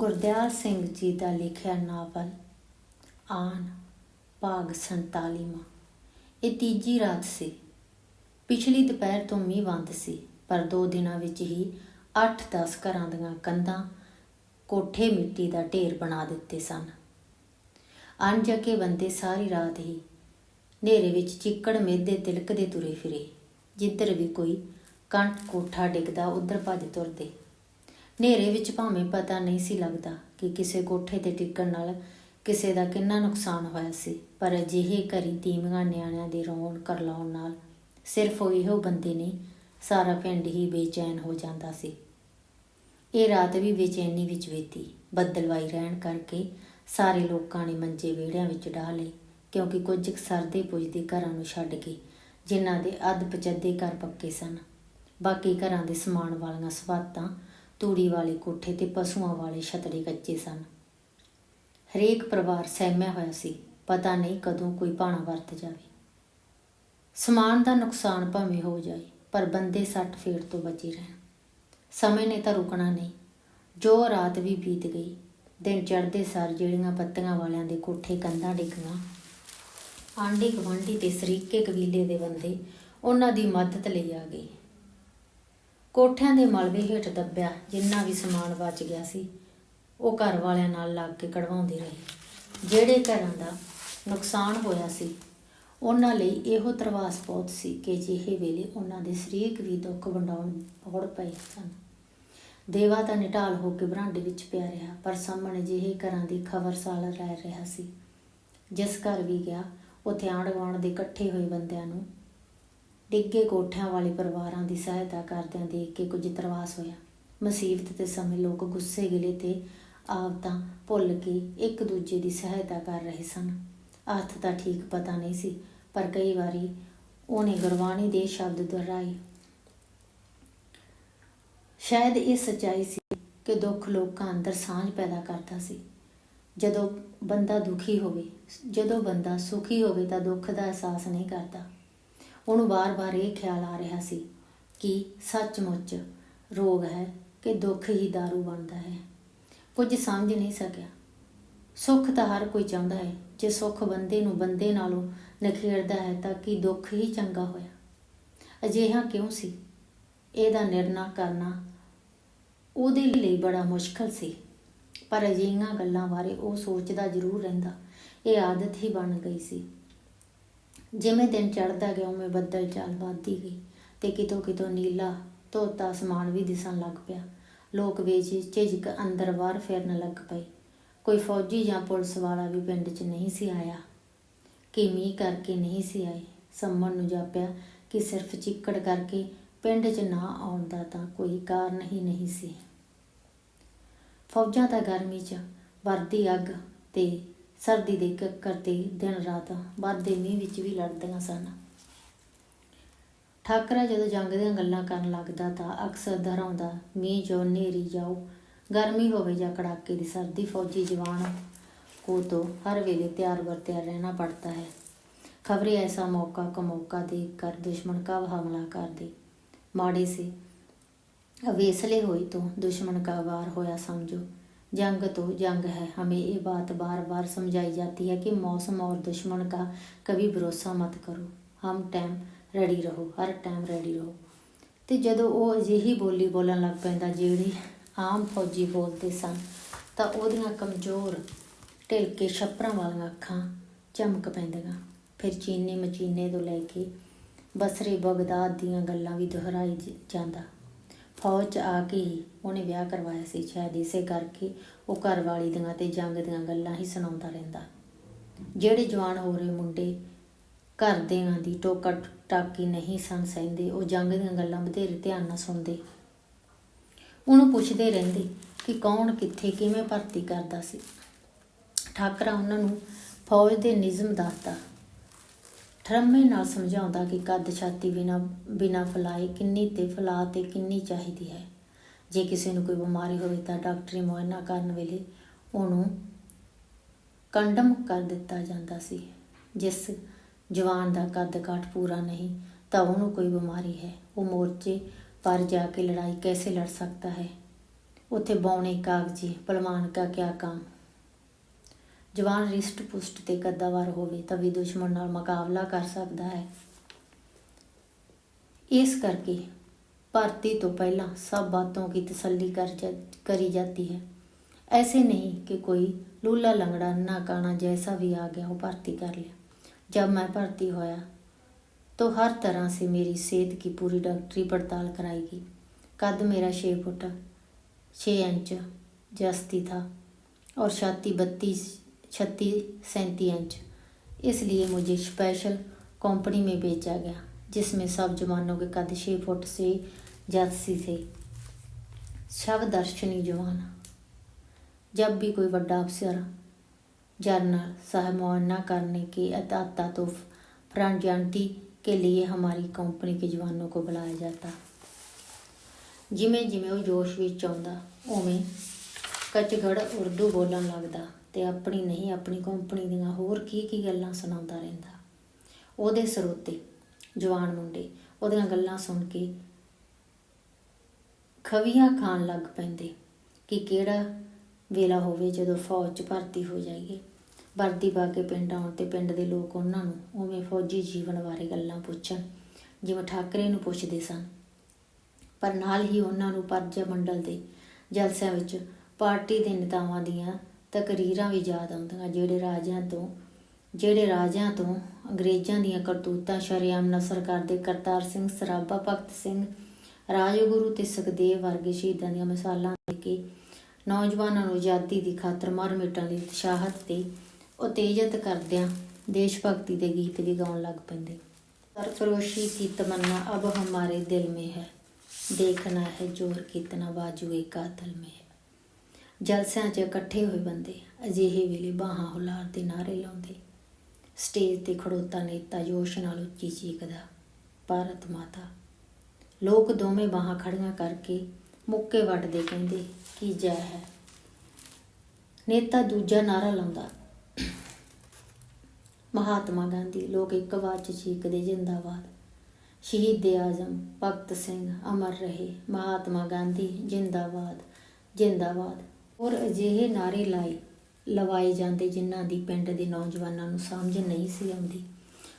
ਗੁਰਦਿਆਲ ਸਿੰਘ ਜੀ ਦਾ ਲਿਖਿਆ ਨਾਵਲ, ਆਨ ਭਾਗ 47ਵਾਂ ਇਹ ਤੀਜੀ ਰਾਤ ਸੀ। ਪਿਛਲੀ ਦੁਪਹਿਰ ਤੋਂ ਮੀਂਹ ਵੰਦ ਸੀ, ਪਰ ਦੋ ਦਿਨਾਂ ਵਿੱਚ ਹੀ 8-10 ਘਰਾਂ ਦੀਆਂ ਕੰਧਾਂ ਕੋਠੇ ਮਿੱਟੀ ਦਾ ਢੇਰ ਬਣਾ ਦਿੱਤੇ ਸਨ। ਅਣਜਕੇ ਬੰਦੇ ਸਾਰੀ ਰਾਤ ਹੀ ਹਨੇਰੇ ਵਿੱਚ ਚਿੱਕੜ ਮੇਦੇ ਤਿਲਕਦੇ ਤੁਰੇ ਫਿਰੇ, ਜਿੱਧਰ ਵੀ ਕੋਈ ਕੰਟ ਕੋਠਾ ਡਿੱਗਦਾ, ਉਧਰ ਭੱਜ ਤੁਰਦੇ। ਹਨੇਰੇ ਵਿੱਚ ਭਾਵੇਂ ਪਤਾ ਨਹੀਂ ਸੀ ਲੱਗਦਾ ਕਿ ਕਿਸੇ ਕੋਠੇ ਤੇ ਟਿਕਣ ਨਾਲ ਕਿਸੇ ਦਾ ਕਿੰਨਾ ਨੁਕਸਾਨ ਹੋਇਆ ਸੀ, ਪਰ ਅਜਿਹੇ ਘਰੀ ਤੀਵੀਆਂ ਨਿਆਣਿਆਂ ਦੇ ਰੋਣ ਕਰਲਾਉਣ ਨਾਲ ਸਿਰਫ ਉਹ ਇਹੋ ਬੰਦੇ ਨਹੀਂ ਸਾਰਾ ਪਿੰਡ ਹੀ ਬੇਚੈਨ ਹੋ ਜਾਂਦਾ ਸੀ। ਇਹ ਰਾਤ ਵੀ ਬੇਚੈਨੀ ਵਿੱਚ ਬੀਤੀ। ਬੱਦਲਵਾਈ ਰਹਿਣ ਕਰਕੇ ਸਾਰੇ ਲੋਕਾਂ ਨੇ ਮੰਜੇ ਵਿਹੜਿਆਂ ਵਿੱਚ ਡਾਹ ਲਏ, ਕਿਉਂਕਿ ਕੁਝ ਸਰਦੇ ਪੁੱਜਦੇ ਘਰਾਂ ਨੂੰ ਛੱਡ ਕੇ, ਜਿਨ੍ਹਾਂ ਦੇ ਅੱਧ ਪਚੱਦੇ ਘਰ ਪੱਕੇ ਸਨ। ਬਾਕੀ ਘਰਾਂ ਦੇ ਸਮਾਨ ਵਾਲੀਆਂ ਸਵਾਤਾਂ ਤੂੜੀ ਵਾਲੇ ਕੋਠੇ ਤੇ ਪਸ਼ੂਆਂ ਵਾਲੇ ਛਤੜੇ ਕੱਚੇ ਸਨ। ਹਰੇਕ ਪਰਿਵਾਰ ਸਹਿਮਿਆ ਹੋਇਆ ਸੀ, ਪਤਾ ਨਹੀਂ ਕਦੋਂ ਕੋਈ ਭਾਣਾ ਵਰਤ ਜਾਵੇ। ਸਮਾਨ ਦਾ ਨੁਕਸਾਨ ਭਾਵੇਂ ਹੋ ਜਾਏ, ਪਰ ਬੰਦੇ ਸੱਟ ਫੇੜ ਤੋਂ ਬਚੇ ਰਹਿਣ। ਸਮੇਂ ਨੇ ਤਾਂ ਰੁਕਣਾ ਨਹੀਂ। ਜੋ ਰਾਤ ਵੀ ਬੀਤ ਗਈ, ਦਿਨ ਚੜ੍ਹਦੇ ਸਾਰ ਜਿਹੜੀਆਂ ਪੱਤੀਆਂ ਵਾਲਿਆਂ ਦੇ ਕੋਠੇ ਕੰਧਾਂ ਡਿੱਗੀਆਂ, ਆਂਢੀ ਗੁਆਂਢੀ ਤੇ ਸਰੀਕੇ ਕਬੀਲੇ ਦੇ ਬੰਦੇ ਉਹਨਾਂ ਦੀ ਮਦਦ ਲਈ ਆ ਗਏ। ਕੋਠਿਆਂ ਦੇ ਮਲਬੇ ਹੇਠ ਦੱਬਿਆ, ਜਿੰਨਾ ਵੀ ਸਮਾਨ ਬਚ ਗਿਆ ਸੀ, ਉਹ ਘਰ ਵਾਲਿਆਂ ਨਾਲ ਲੱਗ ਕੇ ਕਢਵਾਉਂਦੇ ਰਹੇ। ਜਿਹੜੇ ਘਰਾਂ ਦਾ ਨੁਕਸਾਨ ਹੋਇਆ ਸੀ, ਉਹਨਾਂ ਲਈ ਇਹੋ ਤਰਵਾਸ ਬਹੁਤ ਸੀ ਕਿ ਜਿਹੇ ਵੇਲੇ ਉਹਨਾਂ ਦੇ ਸਰੀਰਕ ਵੀ ਦੁੱਖ ਵੰਡਾਉਣ ਪੌੜ ਪਏ ਸਨ। ਦੇਵਾ ਤਾਂ ਨਿਟਾਲ ਹੋ ਕੇ ਬਰਾਂਡੇ ਵਿੱਚ ਪਿਆ ਰਿਹਾ, ਪਰ ਸਾਹਮਣੇ ਜਿਹੇ ਘਰਾਂ ਦੀ ਖਬਰਸਾਲ ਰਹਿ ਰਿਹਾ ਸੀ। ਜਿਸ ਘਰ ਵੀ ਗਿਆ, ਉੱਥੇ ਆਂਢ ਗੁਆਂਢ ਦੇ ਇਕੱਠੇ ਹੋਏ ਬੰਦਿਆਂ ਨੂੰ ਡਿੱਗੇ ਕੋਠਿਆਂ ਵਾਲੇ ਪਰਿਵਾਰਾਂ ਦੀ ਸਹਾਇਤਾ ਕਰਦਿਆਂ ਦੇਖ ਕੇ ਕੁਝ ਤਰਵਾਸ ਹੋਇਆ। ਮੁਸੀਬਤ ਦੇ ਸਮੇਂ ਲੋਕ ਗੁੱਸੇ ਗਿਲੇ ਤੇ ਆਵਤਾਂ ਭੁੱਲ ਕੇ ਇੱਕ ਦੂਜੇ ਦੀ ਸਹਾਇਤਾ ਕਰ ਰਹੇ ਸਨ। ਅਰਥ ਤਾਂ ਠੀਕ ਪਤਾ ਨਹੀਂ ਸੀ, ਪਰ ਕਈ ਵਾਰੀ ਉਹਨੇ ਗੁਰਬਾਣੀ ਦੇ ਸ਼ਬਦ ਦੁਹਰਾਏ। ਸ਼ਾਇਦ ਇਹ ਸੱਚਾਈ ਸੀ ਕਿ ਦੁੱਖ ਲੋਕਾਂ ਅੰਦਰ ਸਾਂਝ ਪੈਦਾ ਕਰਦਾ ਸੀ। ਜਦੋਂ ਬੰਦਾ ਦੁਖੀ ਹੋਵੇ, ਜਦੋਂ ਬੰਦਾ ਸੁਖੀ ਹੋਵੇ ਤਾਂ ਦੁੱਖ ਦਾ ਅਹਿਸਾਸ ਨਹੀਂ ਕਰਦਾ। ਉਹਨੂੰ ਵਾਰ-ਵਾਰ ਇਹ ਖਿਆਲ ਆ ਰਿਹਾ ਸੀ ਕਿ ਸੱਚਮੁੱਚ ਰੋਗ ਹੈ ਕਿ ਦੁੱਖ ਹੀ दारू ਬਣਦਾ ਹੈ। ਕੁਝ ਸਮਝ ਨਹੀਂ ਸਕਿਆ। ਸੁੱਖ ਤਾਂ ਹਰ ਕੋਈ ਚਾਹੁੰਦਾ ਹੈ। ਜੇ ਸੁੱਖ ਬੰਦੇ ਨੂੰ ਬੰਦੇ ਨਾਲੋਂ ਨਖੇੜਦਾ ਹੈ ਤਾਂ ਕਿ ਦੁੱਖ ਹੀ ਚੰਗਾ ਹੋਇਆ? ਅਜਿਹਾ ਕਿਉਂ ਸੀ? ਇਹਦਾ ਨਿਰਣਾ ਕਰਨਾ ਉਹਦੇ ਲਈ ਬੜਾ ਮੁਸ਼ਕਲ ਸੀ। ਪਰ ਅਜਿਹੀਆਂ ਗੱਲਾਂ ਬਾਰੇ ਉਹ ਸੋਚਦਾ ਜ਼ਰੂਰ ਰਹਿੰਦਾ। ਇਹ ਆਦਤ ਹੀ ਬਣ ਗਈ ਸੀ। ਜਿਵੇਂ ਦਿਨ ਚੜ੍ਹਦਾ ਗਿਆ, ਉਵੇਂ ਬੱਦਲ ਚੱਲ ਵੱਧਦੀ ਗਈ ਤੇ ਕਿਤੋਂ ਕਿਤੋਂ ਨੀਲਾ ਧੋਤਾ ਅਸਮਾਨ ਵੀ ਦਿਸਣ ਲੱਗ ਪਿਆ। ਲੋਕ ਵੇਚ ਝਿਜਕ ਅੰਦਰ ਬਾਹਰ ਫਿਰਨ ਲੱਗ ਪਏ। ਕੋਈ ਫੌਜੀ ਜਾਂ ਪੁਲਿਸ ਵਾਲਾ ਵੀ ਪਿੰਡ 'ਚ ਨਹੀਂ ਸੀ ਆਇਆ। ਕਿ ਮੀਂਹ ਕਰਕੇ ਨਹੀਂ ਸੀ ਆਏ? ਸੰਮਣ ਨੂੰ ਜਾਪਿਆ ਕਿ ਸਿਰਫ ਚਿੱਕੜ ਕਰਕੇ ਪਿੰਡ 'ਚ ਨਾ ਆਉਣ ਦਾ ਤਾਂ ਕੋਈ ਕਾਰਨ ਹੀ ਨਹੀਂ ਸੀ। ਫੌਜਾਂ ਤਾਂ ਗਰਮੀ 'ਚ ਵਰਦੀ ਅੱਗ ਤੇ ਸਰਦੀ ਦੇ ਕੱਕਰ ਤੇ ਦਿਨ ਰਾਤ ਬਾਦੇ ਮੀਂਹ ਵਿੱਚ ਵੀ ਲੜਦੀਆਂ ਸਨ। ਠਾਕਰਾ ਜਦੋਂ ਜੰਗ ਦੀਆਂ ਗੱਲਾਂ ਕਰਨ ਲੱਗਦਾ ਤਾਂ ਅਕਸਰ ਦਹਰਾਉਂਦਾ, ਮੀਂਹ ਜੋ ਨੇਰੀ ਜਾਓ ਗਰਮੀ ਹੋਵੇ ਜਾਂ ਕੜਾਕੇ ਦੀ ਸਰਦੀ, ਫੌਜੀ ਜਵਾਨ ਕੋ ਤੋਂ ਹਰ ਵੇਲੇ ਤਿਆਰ ਵਰਤਿਆ ਰਹਿਣਾ ਪੜਦਾ ਹੈ। ਖਬਰੇ ਐਸਾ ਮੌਕਾ ਕਮੌਕਾ ਦੇ ਕਰ ਦੁਸ਼ਮਣ ਕਾ ਹਮਲਾ ਕਰ ਦੇ ਮਾੜੇ ਸੀ ਅਵੇਸਲੇ ਹੋਈ ਤੋਂ ਦੁਸ਼ਮਣ ਕਾ ਵਾਰ ਹੋਇਆ ਸਮਝੋ। जंग तो जंग है हमें ये बात बार बार समझाई जाती है कि मौसम और दुश्मन का कभी भरोसा मत करो हम टाइम रेडी रहो हर टाइम रेडी रहो ਤੇ ਜਦੋਂ ਉਹ ਅਜਿਹੀ ਬੋਲੀ ਬੋਲਣ ਲੱਗ ਪੈਂਦਾ ਜਿਹੜੀ ਆਮ ਫੌਜੀ ਬੋਲਦੇ ਸਨ ਤਾਂ ਉਹਦੀਆਂ ਕਮਜ਼ੋਰ ਢਿਲਕੇ ਛੱਪਰਾਂ ਵਾਲੀਆਂ ਅੱਖਾਂ ਚਮਕ ਪੈਂਦੀਆਂ ਫਿਰ ਚੀਨੇ ਮਚੀਨੇ ਤੋਂ ਲੈ ਕੇ ਬਸਰੇ ਬਗਦਾਦ ਦੀਆਂ ਗੱਲਾਂ ਵੀ ਦੁਹਰਾਈ ਜ- ਜਾਂਦਾ ਫੌਜ 'ਚ ਆ ਕੇ ਹੀ ਉਹਨੇ ਵਿਆਹ ਕਰਵਾਇਆ ਸੀ, ਸ਼ਾਇਦ ਇਸੇ ਕਰਕੇ ਉਹ ਘਰ ਵਾਲੀ ਦੀਆਂ ਤੇ ਜੰਗ ਦੀਆਂ ਗੱਲਾਂ ਹੀ ਸੁਣਾਉਂਦਾ ਰਹਿੰਦਾ। ਜਿਹੜੇ ਜਵਾਨ ਹੋ ਰਹੇ ਮੁੰਡੇ ਘਰ ਦਿਆਂ ਦੀ ਟੋਕਾ ਟਾਕੀ ਨਹੀਂ ਸਨ ਸਹਿੰਦੇ, ਉਹ ਜੰਗ ਦੀਆਂ ਗੱਲਾਂ ਬਥੇਰੇ ਧਿਆਨ ਨਾਲ ਸੁਣਦੇ। ਉਹਨੂੰ ਪੁੱਛਦੇ ਰਹਿੰਦੇ ਕਿ ਕੌਣ ਕਿੱਥੇ ਕਿਵੇਂ ਭਰਤੀ ਕਰਦਾ ਸੀ। ਠਾਕਰਾ ਉਹਨਾਂ ਨੂੰ ਫੌਜ ਦੇ ਨਿਯਮ ਦੱਸਦਾ। ਠਰਮੇ ਨਾਲ ਸਮਝਾਉਂਦਾ ਕਿ ਕੱਦ ਛਾਤੀ ਬਿਨਾ ਬਿਨਾ ਫਲਾਏ ਕਿੰਨੀ ਤੇ ਫਲਾ ਤੇ ਕਿੰਨੀ ਚਾਹੀਦੀ ਹੈ। ਜੇ ਕਿਸੇ ਨੂੰ ਕੋਈ ਬਿਮਾਰੀ ਹੋਵੇ ਤਾਂ ਡਾਕਟਰੀ ਮੁਆਇਨਾ ਕਰਨ ਵੇਲੇ ਉਹਨੂੰ ਕੰਡਮ ਕਰ ਦਿੱਤਾ ਜਾਂਦਾ ਸੀ। ਜਿਸ ਜਵਾਨ ਦਾ ਕੱਦ ਕਾਠ ਪੂਰਾ ਨਹੀਂ, ਤਾਂ ਉਹਨੂੰ ਕੋਈ ਬਿਮਾਰੀ ਹੈ। ਉਹ ਮੋਰਚੇ ਪਰ ਜਾ ਕੇ ਲੜਾਈ ਕੈਸੇ ਲੜ ਸਕਦਾ ਹੈ? ਉੱਥੇ ਬੌਣੇ ਕਾਗਜੀ, ਭਲਵਾਨ ਕਾ ਕਿਆ ਕੰਮ। ਜਵਾਨ ਰਿਸ਼ਟ ਪੁਸ਼ਟ ਤੇ ਕੱਦਾਵਰ ਹੋਵੇ ਤਾਂ ਵੀ ਦੁਸ਼ਮਣ ਨਾਲ ਮੁਕਾਬਲਾ ਕਰ ਸਕਦਾ ਹੈ ਇਸ ਕਰਕੇ ਭਰਤੀ ਤੋਂ ਪਹਿਲਾਂ ਸਭ ਬਾਤों की तसल्ली कर जा, करी जाती है ऐसे नहीं कि कोई लूला लंगड़ा नाकाना जैसा भी आ गया वो भर्ती कर लिया जब मैं भर्ती होया तो हर तरह से मेरी सेहत की पूरी डॉक्टरी पड़ताल कराएगी कद मेरा छः फुट छः इंच जस्ती था और छाती बत्तीस छत्तीस सैंतीस इंच इसलिए मुझे स्पेशल कंपनी में बेचा गया जिसमें सब जवानों के कद छः फुट से जाती थे शव दर्शनी जवान जब भी कोई बड़ा अफसर जर्नल साहब मुआयना करने की अता तो फ्रंट जानती के लिए हमारी कंपनी के जवानों को बुलाया जाता ਜਿਵੇਂ ਜਿਵੇਂ ਉਹ ਜੋਸ਼ ਵਿੱਚ ਆਉਂਦਾ ਉਵੇਂ ਕਚਗੜ ਉਰਦੂ ਬੋਲਣ ਲੱਗਦਾ ਤੇ ਆਪਣੀ ਨਹੀਂ, ਆਪਣੀ ਕੰਪਨੀ ਦੀਆਂ ਹੋਰ ਕੀ ਕੀ ਗੱਲਾਂ ਸੁਣਾਉਂਦਾ ਰਹਿੰਦਾ। ਉਹਦੇ ਸਰੋਤੇ, ਜਵਾਨ ਮੁੰਡੇ, ਉਹਦੀਆਂ ਗੱਲਾਂ ਸੁਣ ਕੇ ਖਵੀਆਂ ਖਾਣ ਲੱਗ ਪੈਂਦੇ ਕਿ ਕਿਹੜਾ ਵੇਲਾ ਹੋਵੇ ਜਦੋਂ ਫੌਜ 'ਚ ਭਰਤੀ ਹੋ ਜਾਈਏ। ਵਰਦੀ ਪਾ ਕੇ ਪਿੰਡ ਆਉਣ ਤੇ ਪਿੰਡ ਦੇ ਲੋਕ ਉਹਨਾਂ ਨੂੰ ਉਵੇਂ ਫੌਜੀ ਜੀਵਨ ਬਾਰੇ ਗੱਲਾਂ ਪੁੱਛਣ, ਜਿਵੇਂ ਠਾਕਰੇ ਨੂੰ ਪੁੱਛਦੇ ਸਨ। ਪਰ ਨਾਲ ਹੀ ਉਹਨਾਂ ਨੂੰ ਪਰਜਾ ਮੰਡਲ ਦੇ ਜਲਸਿਆਂ ਵਿੱਚ ਪਾਰਟੀ ਦੇ ਨੇਤਾਵਾਂ ਦੀਆਂ ਤਕਰੀਰਾਂ ਵੀ ਯਾਦ ਆਉਂਦੀਆਂ, ਜਿਹੜੇ ਰਾਜਿਆਂ ਤੋਂ, ਜਿਹੜੇ ਰਾਜਿਆਂ ਤੋਂ ਅੰਗਰੇਜ਼ਾਂ ਦੀਆਂ ਕਰਤੂਤਾਂ ਸ਼ਰਿਆਮ ਨਸਰ ਕਰਦੇ, ਕਰਤਾਰ ਸਿੰਘ, ਸਰਾਭਾ ਭਗਤ ਸਿੰਘ, ਰਾਜਗੁਰੂ ਤੇ ਸੁਖਦੇਵ ਵਰਗੇ ਸ਼ਹੀਦਾਂ ਦੀਆਂ ਮਿਸਾਲਾਂ ਦੇ ਕੇ ਨੌਜਵਾਨਾਂ ਨੂੰ ਆਜ਼ਾਦੀ ਦੀ ਖਾਤਰ ਮਰ ਮਿਟਣ ਲਈ ਉਤਸ਼ਾਹਤ ਤੇ ਉਤੇਜਿਤ ਕਰਦਿਆਂ ਦੇਸ਼ ਭਗਤੀ ਦੇ ਗੀਤ ਵੀ ਗਾਉਣ ਲੱਗ ਪੈਂਦੇ। ਪਰ ਸਰਫਰੋਸ਼ੀ ਦੀ ਤਮੰਨਾ ਅਬ ਹਮਾਰੇ ਦਿਲ ਮੇ ਹੈ, ਦੇਖਣਾ ਹੈ ਜ਼ੋਰ ਕਿਤਨਾ ਬਾਜੂਏ ਕਾਤਲ ਮੇ ਜਲਸਿਆਂ 'ਚ ਇਕੱਠੇ ਹੋਏ ਬੰਦੇ ਅਜਿਹੇ ਵੇਲੇ ਬਾਹਾਂ ਹੁਲਾਰ ਦੇ ਨਾਰੇ ਲਾਉਂਦੇ। ਸਟੇਜ ਤੇ ਖੜੋਤਾ ਨੇਤਾ ਜੋਸ਼ ਨਾਲ ਉੱਚੀ ਚੀਕਦਾ, ਭਾਰਤ ਮਾਤਾ। ਲੋਕ ਦੋਵੇਂ ਬਾਹਾਂ ਖੜੀਆਂ ਕਰਕੇ ਮੁੱਕੇ ਵੱਟਦੇ ਕਹਿੰਦੇ, ਕੀ ਜੈ ਹੈ? ਨੇਤਾ ਦੂਜਾ ਨਾਰਾ ਲਾਉਂਦਾ, ਮਹਾਤਮਾ ਗਾਂਧੀ, ਲੋਕ ਇੱਕ ਵਾਰ 'ਚ ਚੀਕਦੇ, ਜਿੰਦਾਬਾਦ। ਸ਼ਹੀਦ ਆਜ਼ਮ, ਭਗਤ ਸਿੰਘ ਅਮਰ ਰਹੇ, ਮਹਾਤਮਾ ਗਾਂਧੀ, ਜਿੰਦਾਬਾਦ ਜਿੰਦਾਬਾਦ। ਔਰ ਅਜਿਹੇ ਨਾਰੇ ਲਾਏ, ਲਵਾਏ ਜਾਂਦੇ ਜਿਨ੍ਹਾਂ ਦੀ ਪਿੰਡ ਦੇ ਨੌਜਵਾਨਾਂ ਨੂੰ ਸਮਝ ਨਹੀਂ ਸੀ ਆਉਂਦੀ।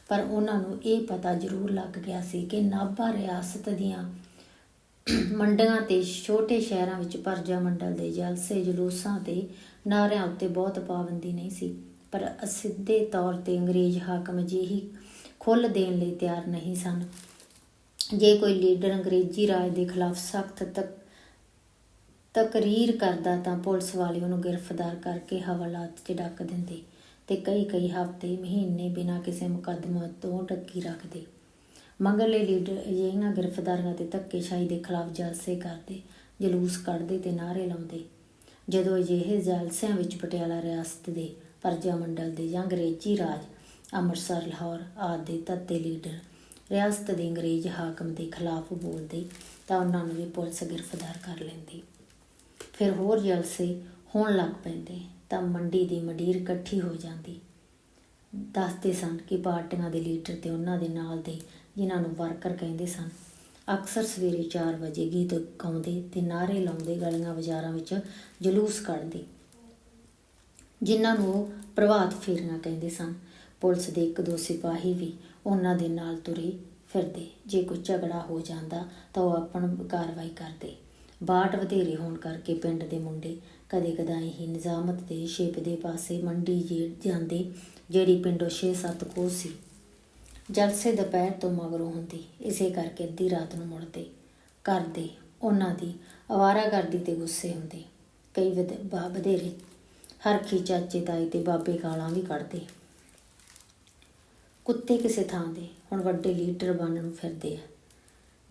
ਪਰ ਉਹਨਾਂ ਨੂੰ ਇਹ ਪਤਾ ਜ਼ਰੂਰ ਲੱਗ ਗਿਆ ਸੀ ਕਿ ਨਾਭਾ ਰਿਆਸਤ ਦੀਆਂ ਮੰਡੀਆਂ ਤੇ ਛੋਟੇ ਸ਼ਹਿਰਾਂ ਵਿੱਚ ਪਰਜਾ ਮੰਡਲ ਦੇ ਜਲਸੇ, ਜਲੂਸਾਂ ਤੇ ਨਾਰਿਆਂ ਉੱਤੇ ਬਹੁਤ ਪਾਬੰਦੀ ਨਹੀਂ ਸੀ। ਪਰ ਅਸਿੱਧੇ ਤੌਰ ਤੇ ਅੰਗਰੇਜ਼ ਹਾਕਮ ਜਿਹੀ ਖੁੱਲ੍ਹ ਦੇਣ ਲਈ ਤਿਆਰ ਨਹੀਂ ਸਨ। ਜੇ ਕੋਈ ਲੀਡਰ ਅੰਗਰੇਜ਼ੀ ਰਾਜ ਦੇ ਖਿਲਾਫ ਸਖਤ ਤਕ ਤਕਰੀਰ ਕਰਦਾ ਤਾਂ ਪੁਲਿਸ ਵਾਲੇ ਉਹਨੂੰ ਗ੍ਰਿਫਤਾਰ ਕਰਕੇ ਹਵਾਲਾਤ 'ਚ ਡੱਕ ਦਿੰਦੇ ਤੇ ਕਈ ਕਈ ਹਫ਼ਤੇ, ਮਹੀਨੇ ਬਿਨਾਂ ਕਿਸੇ ਮੁਕੱਦਮਾ ਤੋਂ ਡੱਕੀ ਰੱਖਦੇ। ਮੰਗਲੇ ਲੀਡਰ ਅਜਿਹੀਆਂ ਗ੍ਰਿਫਤਾਰੀਆਂ ਤੇ ਧੱਕੇਸ਼ਾਹੀ ਦੇ ਖਿਲਾਫ ਜਲਸੇ ਕਰਦੇ, ਜਲੂਸ ਕੱਢਦੇ ਤੇ ਨਾਅਰੇ ਲਾਉਂਦੇ। ਜਦੋਂ ਅਜਿਹੇ ਜਲਸਿਆਂ ਵਿੱਚ ਪਟਿਆਲਾ ਰਿਆਸਤ ਦੇ ਪਰਜਾ ਮੰਡਲ ਦੇ ਜਾਂ ਅੰਗਰੇਜ਼ੀ ਰਾਜ, ਅੰਮ੍ਰਿਤਸਰ, ਲਾਹੌਰ ਆਦਿ ਦੇ ਤੱਤੇ ਲੀਡਰ ਰਿਆਸਤ ਦੇ ਅੰਗਰੇਜ਼ ਹਾਕਮ ਦੇ ਖਿਲਾਫ ਬੋਲਦੇ ਤਾਂ ਉਹਨਾਂ ਨੂੰ ਵੀ ਪੁਲਿਸ ਗ੍ਰਿਫਤਾਰ ਕਰ ਲੈਂਦੀ। ਫਿਰ ਹੋਰ ਜਲਸੇ ਹੋਣ ਲੱਗ ਪੈਂਦੇ, ਤਾਂ ਮੰਡੀ ਦੀ ਮੰਡੀਰ ਇਕੱਠੀ ਹੋ ਜਾਂਦੀ। ਦੱਸਦੇ ਸਨ ਕਿ ਪਾਰਟੀਆਂ ਦੇ ਲੀਡਰ ਤੇ ਉਹਨਾਂ ਦੇ ਨਾਲ ਦੇ, ਜਿਨ੍ਹਾਂ ਨੂੰ ਵਰਕਰ ਕਹਿੰਦੇ ਸਨ, ਅਕਸਰ ਸਵੇਰੇ 4 ਵਜੇ ਗੀਤ ਗਾਉਂਦੇ ਤੇ ਨਾਰੇ ਲਾਉਂਦੇ, ਗਲੀਆਂ ਬਾਜ਼ਾਰਾਂ ਵਿੱਚ ਜਲੂਸ ਕੱਢਦੇ। ਜਿਨ੍ਹਾਂ ਨੂੰ ਉਹ ਪ੍ਰਭਾਤ ਫੇਰੀਆਂ ਕਹਿੰਦੇ ਸਨ, ਪੁਲਿਸ ਦੇ ਇੱਕ ਦੋ ਸਿਪਾਹੀ ਵੀ ਉਹਨਾਂ ਦੇ ਨਾਲ ਤੁਰੇ ਫਿਰਦੇ। ਜੇ ਕੋਈ ਝਗੜਾ ਹੋ ਜਾਂਦਾ ਤਾਂ ਉਹ ਆਪਣ ਕਾਰਵਾਈ ਕਰਦੇ। ਬਾਟ ਵਧੇਰੇ ਹੋਣ ਕਰਕੇ ਪਿੰਡ ਦੇ ਮੁੰਡੇ ਕਦੇ ਕਦਾਈ ਹੀ ਨਿਜ਼ਾਮਤ ਦੇ ਸ਼ੇਪ ਦੇ ਪਾਸੇ ਮੰਡੀ ਜੇ ਜਾਂਦੇ, ਜਿਹੜੀ ਪਿੰਡੋਂ 6-7 ਕੋਸ ਸੀ। ਜਲਸੇ ਦੁਪਹਿਰ ਤੋਂ ਮਗਰੋਂ ਹੁੰਦੀ, ਇਸੇ ਕਰਕੇ ਅੱਧੀ ਰਾਤ ਨੂੰ ਮੁੜਦੇ। ਕਰਦੇ ਉਹਨਾਂ ਦੀ ਅਵਾਰਾਗਰਦੀ ਤੇ ਗੁੱਸੇ ਹੁੰਦੇ। ਕਈ ਵਧ- ਵਧੇਰੇ। ਹਰਖੀ ਚਾਚੇ, ਤਾਏ ਤੇ ਬਾਬੇ ਗਾਲਾਂ ਵੀ ਕੱਢਦੇ। ਕੁੱਤੇ ਕਿਸੇ ਥਾਂ ਦੇ, ਹੁਣ ਵੱਡੇ ਲੀਡਰ ਬਣਨ ਨੂੰ ਫਿਰਦੇ ਆ।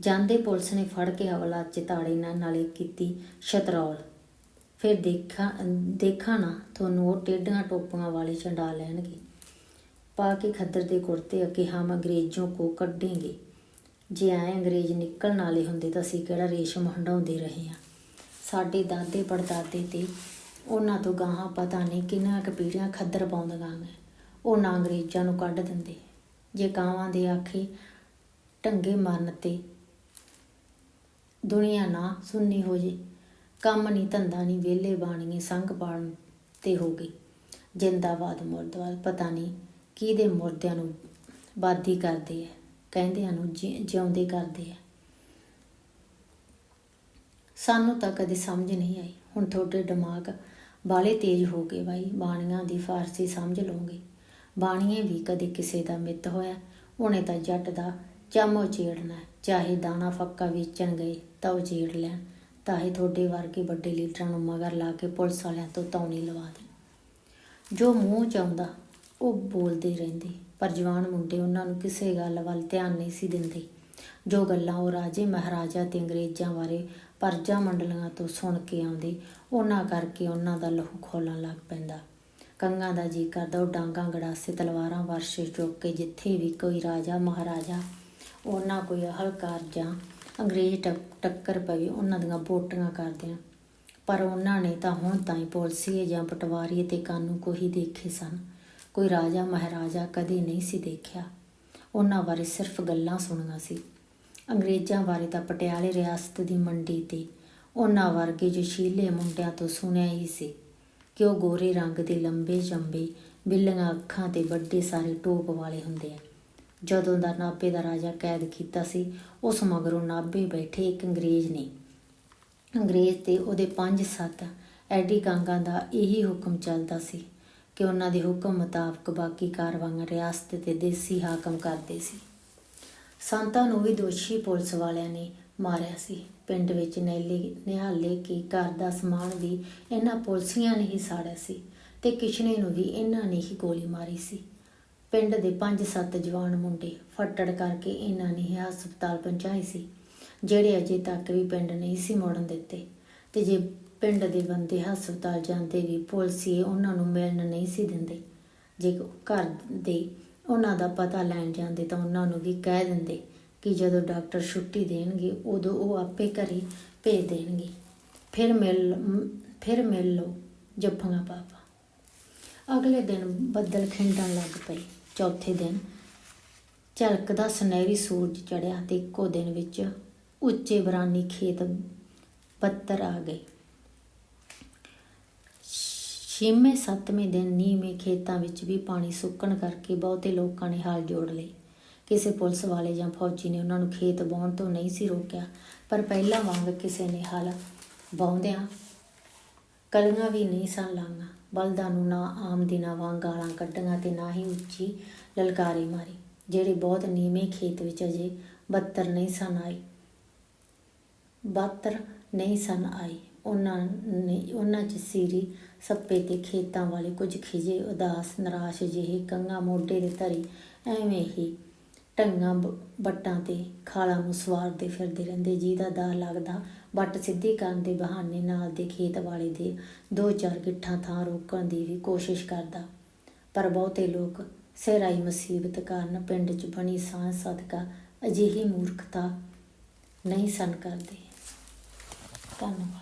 ਜਾਂਦੇ ਪੁਲਿਸ ਨੇ ਫੜ ਕੇ ਹਵਲਾ 'ਚ ਨਾਲ, ਨਾਲੇ ਕੀਤੀ ਸ਼ਤਰੌਲ। ਫਿਰ ਦੇਖਾਂ ਦੇਖਾਂ ਨਾ, ਤੁਹਾਨੂੰ ਉਹ ਟੇਡੀਆਂ ਟੋਪੀਆਂ ਵਾਲੇ ਚੰਡਾ ਲੈਣਗੇ। ਪਾ ਕੇ ਖੱਦਰ ਦੇ ਕੁੜਤੇ ਅੱਗੇ ਹਮ ਅੰਗਰੇਜ਼ੋਂ ਕੋ ਕੱਢेंगे ਜੇ ਐ ਅੰਗਰੇਜ਼ ਨਿਕਲਣ ਵਾਲੇ ਹੁੰਦੇ ਤਾਂ ਅਸੀਂ ਕਿਹੜਾ ਰੇਸ਼ਮ ਹੰਡਾਉਂਦੇ ਰਹੇ ਆ ਸਾਡੇ ਦਾਦੇ ਪੜਦਾਦੇ ਤੇ ਉਹਨਾਂ ਤੋਂ ਗਾਹਾਂ ਪਤਾ ਨਹੀਂ ਕਿੰਨਾ ਕੁ ਪੀੜੀਆਂ ਖੱਦਰ ਪਾਉਂਦੀਆਂ ਨੇ। ਨਾ ਅੰਗਰੇਜ਼ਾਂ ਨੂੰ ਕੱਢ ਦਿੰਦੇ। ਜੇ ਕਾਵਾਂ ਦੇ ਆਖੇ ਢੰਗੇ ਮਰਨ ਤੇ ਦੁਨੀਆ ਨਾ ਸੁਣਨੀ ਹੋ ਜੇ। ਕੰਮ ਨਹੀਂ ਧੰਦਾ ਨਹੀਂ ਵਿਹਲੇ ਬਾਣੀਏ, ਸੰਗ ਪਾਣ ਤੇ ਹੋ ਗਈ ਜਿੰਦਾਬਾਦ ਮੁਰਦਾਬਾਦ ਪਤਾ ਨਹੀਂ ਕਿਹਦੇ ਮੁਰਦਿਆਂ ਨੂੰ ਬਾਦੀ ਕਰਦੇ ਆ, ਕਹਿੰਦਿਆਂ ਨੂੰ ਜਿ- ਜਿਉਂਦੇ ਕਰਦੇ ਆ। ਸਾਨੂੰ ਤਾਂ ਕਦੇ ਸਮਝ ਨਹੀਂ ਆਈ। ਹੁਣ ਤੁਹਾਡੇ ਦਿਮਾਗ ਬਾਲੇ ਤੇਜ਼ ਹੋ ਗਏ ਬਾਈ। ਬਾਣੀਆਂ ਦੀ ਫਾਰਸੀ ਸਮਝ ਲਓਗੇ। ਬਾਣੀਏ ਵੀ ਕਦੇ ਕਿਸੇ ਦਾ ਮਿੱਤ ਹੋਇਆ। ਉਹਨੇ ਤਾਂ ਜੱਟ ਦਾ ਚਾਮੋ ਚੇੜਨਾ ਚਾਹੇ ਦਾਣਾ ਫੱਕਾ ਵੇਚਣ ਗਏ। ਤਾਂ ਉਹ ਚੇੜ ਲੈਣ ਤਾਂ ਹੀ ਤੁਹਾਡੇ ਵਰਗੇ ਵੱਡੇ ਲੀਡਰਾਂ ਨੂੰ ਮਗਰ ਲਾ ਕੇ ਪੁਲਿਸ ਵਾਲਿਆਂ ਤੋਂ ਤੌਣੀ ਲਵਾ ਦੇਣ ਜੋ ਮੂੰਹ ਚ ਆਉਂਦਾ, ਉਹ ਬੋਲਦੇ ਰਹਿੰਦੇ। ਪਰ ਜਵਾਨ ਮੁੰਡੇ ਉਹਨਾਂ ਨੂੰ ਕਿਸੇ ਗੱਲ ਵੱਲ ਧਿਆਨ ਨਹੀਂ ਸੀ ਦਿੰਦੇ। ਜੋ ਗੱਲਾਂ ਉਹ ਰਾਜੇ ਮਹਾਰਾਜਾ ਤੇ ਅੰਗਰੇਜ਼ਾਂ ਬਾਰੇ ਪਰਜਾ ਮੰਡਲੀਆਂ ਤੋਂ ਸੁਣ ਕੇ ਆਉਂਦੇ, ਉਹਨਾਂ ਕਰਕੇ ਉਹਨਾਂ ਦਾ ਲਹੂ ਖੋਲਣ ਲੱਗ ਪੈਂਦਾ। ਕੰਗਾਂ ਦਾ ਜੀ ਕਰਦਾ, ਉਹ ਡਾਂਗਾ ਗੜਾਸੇ ਤਲਵਾਰਾਂ ਵਰਸ਼ੇ ਚੁੱਕ ਕੇ ਜਿੱਥੇ ਵੀ ਕੋਈ ਰਾਜਾ ਮਹਾਰਾਜਾ, ਉਹਨਾਂ ਕੋਈ ਹਲਕਾਰ ਜਾਂ ਅੰਗਰੇਜ਼ ਟੱਕਰ ਪਵੇ ਉਹਨਾਂ ਦੀਆਂ ਬੋਟੀਆਂ ਕਰਦਿਆਂ। ਪਰ ਉਹਨਾਂ ਨੇ ਤਾਂ ਹੁਣ ਤਾਂ ਹੀ ਪੁਲਸੀਏ ਜਾਂ ਪਟਵਾਰੀ ਤੇ ਕਾਨੂੰ ਕੋਈ ਦੇਖੇ ਸਨ। ਕੋਈ ਰਾਜਾ ਮਹਾਰਾਜਾ ਕਦੇ ਨਹੀਂ ਸੀ ਦੇਖਿਆ। ਉਹਨਾਂ ਬਾਰੇ ਸਿਰਫ ਗੱਲਾਂ ਸੁਣੀਆਂ ਸੀ। ਅੰਗਰੇਜ਼ਾਂ ਬਾਰੇ ਤਾਂ ਪਟਿਆਲੇ ਰਿਆਸਤ ਦੀ ਮੰਡੀ ਤੇ ਉਹਨਾਂ ਵਰਗੇ ਜਸ਼ੀਲੇ ਮੁੰਡਿਆਂ ਤੋਂ ਸੁਣਿਆ ਹੀ ਸੀ ਕਿ ਉਹ ਗੋਰੇ ਰੰਗ ਦੇ ਲੰਬੇ ਚੰਬੇ ਬਿੱਲੀਆਂ ਅੱਖਾਂ ਤੇ ਵੱਡੇ ਸਾਰੇ ਟੋਪ ਵਾਲੇ ਹੁੰਦੇ ਆ। ਜਦੋਂ ਦਾ ਨਾਭੇ ਦਾ ਰਾਜਾ ਕੈਦ ਕੀਤਾ ਸੀ, ਉਸ ਮਗਰੋਂ ਨਾਭੇ ਬੈਠੇ ਇੱਕ ਅੰਗਰੇਜ਼ ਨੇ। ਅੰਗਰੇਜ਼ ਤੇ ਉਹਦੇ ਪੰਜ ਸੱਤ ਐਡੀ ਗਾਂਗਾਂ ਦਾ ਇਹੀ ਹੁਕਮ ਚੱਲਦਾ ਸੀ ਕਿ ਉਹਨਾਂ ਦੇ ਹੁਕਮ ਮੁਤਾਬਕ ਬਾਕੀ ਕਾਰਵਾਈਆਂ ਰਿਆਸਤ ਤੇ ਦੇਸੀ ਹਾਕਮ ਕਰਦੇ ਸੀ। ਸੰਤਾਂ ਨੂੰ ਵੀ ਦੋਸ਼ੀ ਪੁਲਿਸ ਵਾਲਿਆਂ ਨੇ ਮਾਰਿਆ ਸੀ। ਪਿੰਡ ਵਿੱਚ ਨੈਲੇ ਨਿਹਾਲੇ ਕੀ ਘਰ ਦਾ ਸਮਾਨ ਵੀ ਇਹਨਾਂ ਪੁਲਸੀਆਂ ਨੇ ਹੀ ਸਾੜਿਆ ਸੀ ਤੇ ਕਿਸ਼ਨੇ ਨੂੰ ਵੀ ਇਹਨਾਂ ਨੇ ਹੀ ਗੋਲੀ ਮਾਰੀ ਸੀ। ਪਿੰਡ ਦੇ ਪੰਜ ਸੱਤ ਜਵਾਨ ਮੁੰਡੇ ਫੱਟੜ ਕਰਕੇ ਇਹਨਾਂ ਨੇ ਹੀ ਹਸਪਤਾਲ ਪਹੁੰਚਾਏ ਸੀ, ਜਿਹੜੇ ਅਜੇ ਤੱਕ ਵੀ ਪਿੰਡ ਨਹੀਂ ਸੀ ਮੋੜਨ ਦਿੱਤੇ। ਤੇ ਜੇ ਪਿੰਡ ਦੇ ਬੰਦੇ ਹਸਪਤਾਲ ਜਾਂਦੇ ਵੀ ਪੁਲਸੀਏ ਉਹਨਾਂ ਨੂੰ ਮਿਲਣ ਨਹੀਂ ਸੀ ਦਿੰਦੇ, ਜੇ ਘਰ ਦੇ ਉਹਨਾਂ ਦਾ ਪਤਾ ਲੈਣ ਜਾਂਦੇ ਤਾਂ ਉਹਨਾਂ ਨੂੰ ਵੀ ਕਹਿ ਦਿੰਦੇ ਕਿ ਜਦੋਂ ਡਾਕਟਰ ਛੁੱਟੀ ਦੇਣਗੇ, ਉਦੋਂ ਉਹ ਆਪੇ ਘਰੇ ਭੇਜ ਦੇਣਗੇ। ਫਿਰ ਮਿਲ ਫਿਰ ਮਿਲ ਲਓ ਜੱਫੀਆਂ ਪਾਪਾ। ਅਗਲੇ ਦਿਨ ਬੱਦਲ ਖਿੰਡਣ ਲੱਗ ਪਏ। ਚੌਥੇ ਦਿਨ। ਝਲਕਦਾ ਸੁਨਹਿਰੀ ਸੂਰਜ ਚੜਿਆ ਤੇ ਇੱਕੋ ਦਿਨ ਵਿੱਚ ਉੱਚੇ ਬਰਾਨੀ ਖੇਤ ਬੱਤਰ ਆ ਗਏ। ਛੇਵੇਂ ਸੱਤਵੇਂ ਦਿਨ ਨੀਵੇਂ ਖੇਤਾਂ ਵਿੱਚ ਵੀ ਪਾਣੀ ਸੁੱਕਣ ਕਰਕੇ ਬਹੁਤੇ ਲੋਕਾਂ ਨੇ ਹਾਲ ਜੋੜ ਲਈ ਕਿਸੇ ਪੁਲਿਸ ਵਾਲੇ ਜਾਂ ਫੌਜੀ ਨੇ ਉਹਨਾਂ ਨੂੰ ਖੇਤ ਵਾਹੁਣ ਤੋਂ ਨਹੀਂ ਸੀ ਰੋਕਿਆ, ਪਰ ਪਹਿਲਾਂ ਵਾਂਗ ਕਿਸੇ ਨੇ ਹਲ ਵਾਹੁੰਦਿਆਂ ਕਲੀਆਂ ਵੀ ਨਹੀਂ ਸਨ ਲਾਂਗਾ ਬਲਦਾਂ ਨੂੰ ਨਾ ਆਮ ਦਿਨਾਂ ਵਾਂਗ ਗਾਲਾਂ ਕੱਢੀਆਂ ਤੇ ਨਾ ਹੀ ਉੱਚੀ ਲਲਕਾਰੇ ਮਾਰੀ, ਜਿਹੜੇ ਬਹੁਤ ਨੀਵੇਂ ਖੇਤ ਵਿੱਚ ਅਜੇ ਬੱਤਰ ਨਹੀਂ ਸਨ ਆਏ। ਬੱਤਰ ਨਹੀਂ ਸਨ ਆਈ ਉਹਨਾਂ ਨੇ ਉਹਨਾਂ ਚ ਸੀਰੀ ਸੱਪੇ ਤੇ ਖੇਤਾਂ ਵਾਲੇ ਕੁਝ ਖਿਜੇ, ਉਦਾਸ, ਨਿਰਾਸ਼ ਜਿਹੇ ਕੰਗਾ ਮੋਢੇ ਦੇ ਧਰੀ, ਐਵੇਂ ਹੀ ਢੰਗਾਂ ਬੱਟਾਂ ਤੇ ਖਾਲਾਂ ਨੂੰ ਸਵਾਰਦੇ ਫਿਰਦੇ ਰਹਿੰਦੇ। ਜਿਹਦਾ ਦਾ ਲੱਗਦਾ ਬੱਟ ਸਿੱਧੀ ਕਰਨ ਦੇ ਬਹਾਨੇ ਨਾਲ ਦੇ ਖੇਤ ਵਾਲੇ ਦੇ ਦੋ ਚਾਰ ਗਿੱਠਾਂ ਥਾਂ ਰੋਕਣ ਦੀ ਵੀ ਕੋਸ਼ਿਸ਼ ਕਰਦਾ। ਪਰ ਬਹੁਤੇ ਲੋਕ ਸਿਰਾਈ ਮੁਸੀਬਤ ਕਾਰਨ ਪਿੰਡ 'ਚ ਬਣੀ ਸਾਂਝ ਸਦਕਾ ਅਜਿਹੀ ਮੂਰਖਤਾ ਨਹੀਂ ਸਨ ਕਰਦੇ। ਧੰਨਵਾਦ।